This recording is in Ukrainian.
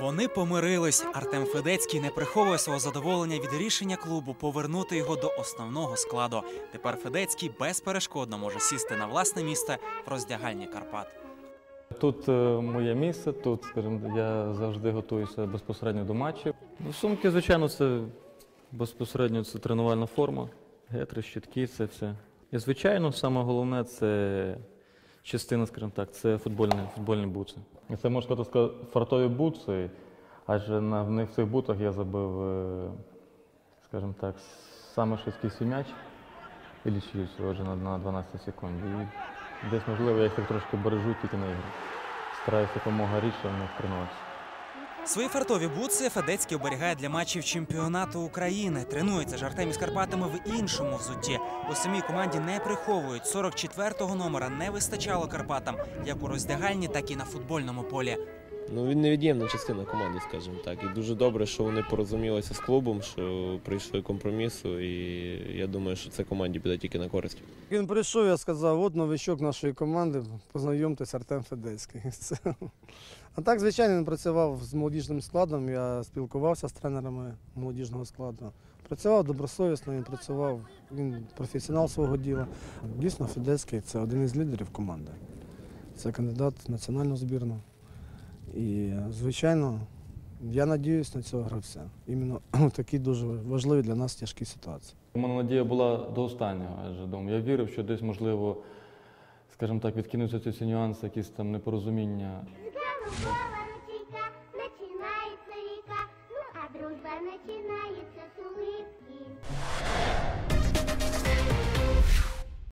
Вони помирились. Артем Федецький не приховує свого задоволення від рішення клубу повернути його до основного складу. Тепер Федецький безперешкодно може сісти на власне місце в роздягальні Карпат. Тут е, моє місце, тут, скажімо, я завжди готуюся безпосередньо до матчів. Ну, Сумки, звичайно, це безпосередньо це тренувальна форма, гетри, щитки, це все. І, звичайно, саме головне це частина, скажімо так, це футбольні, футбольні буци. І це можна сказати фартові бутси, адже на в них в цих бутах я забив, е, скажімо так, саме швидкий свій м'яч і лічився вже на, на 12 секунд. І десь, можливо, я їх трошки бережу тільки на ігри. Стараюся якомога рідше в тренуватися. Свої фартові бутси Федецький оберігає для матчів чемпіонату України. Тренується жартем з Карпатами в іншому взутті. У самій команді не приховують 44-го номера не вистачало Карпатам як у роздягальні, так і на футбольному полі. Ну, він невід'ємна частина команди, скажімо так. І дуже добре, що вони порозумілися з клубом, що прийшли компромісу, і я думаю, що це команді піде тільки на користь. Він прийшов, я сказав, от новичок нашої команди, познайомтесь, Артем Федецький. А так, звичайно, він працював з молодіжним складом, я спілкувався з тренерами молодіжного складу. Працював добросовісно, він працював, він професіонал свого діла. Дійсно, Федецький це один із лідерів команди. Це кандидат в національну збірну. І, звичайно, я надіюсь на цього гравця. Іменно в такій дуже важливій для нас тяжкій ситуації. У мене надія була до останнього, адже думаю, я вірив, що десь, можливо, скажімо так, відкинуться ці всі нюанси, якісь там непорозуміння.